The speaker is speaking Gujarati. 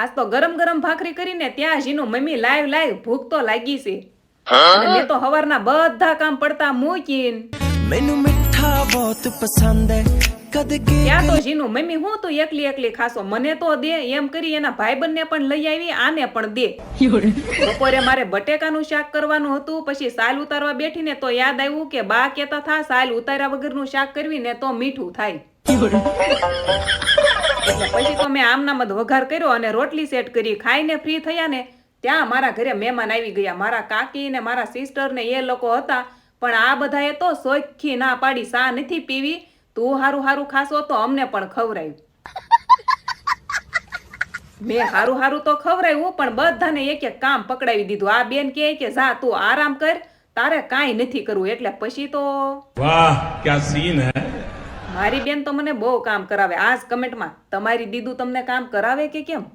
આજ તો ગરમ ગરમ ભાખરી કરીને ત્યાં જીનો મમ્મી લાઈવ લાઈવ ભૂખ તો લાગી છે. અને મેં તો હવારના બધા કામ પડતા મૂકીન. મેનુ મીઠા બહોત પસંદ હે. કદ કે ત્યાં તો જીનું મમ્મી હું તો એકલી એકલી ખાસો મને તો દે એમ કરી એના ભાઈબંધને પણ લઈ આવી આને પણ દે. બપોરે મારે બટેકાનું શાક કરવાનું હતું પછી સાલ ઉતારવા બેઠીને તો યાદ આવ્યું કે બા કેતા થા સાલ ઉતાર્યા વગરનું શાક કરવી ને તો મીઠું થાય. એટલે પછી તો મેં આમનામ વઘાર કર્યો અને રોટલી સેટ કરી, ખાઈને ફ્રી થયા ને ત્યાં મારા ઘરે મહેમાન આવી ગયા. મારા કાકી ને મારા સિસ્ટર ને એ લોકો હતા, પણ આ બધાએ તો સોખી ના પાડી, સા નથી પીવી, તું હારું હારું ખાશો તો અમને પણ ખવરાયું મેં હારું હારું તો ખવરાયું પણ બધાને એક એક કામ પકડાવી દીધું. આ બેન કહે કે, જા તું આરામ કર, તારે કાંઈ નથી કરવું. એટલે પછી તો વાહ, ક્યાં સીન હે? મારી બેન તો મને બહુ કામ કરાવે. આજ કમેન્ટમાં તમારી દીદુ તમને કામ કરાવે કે કેમ?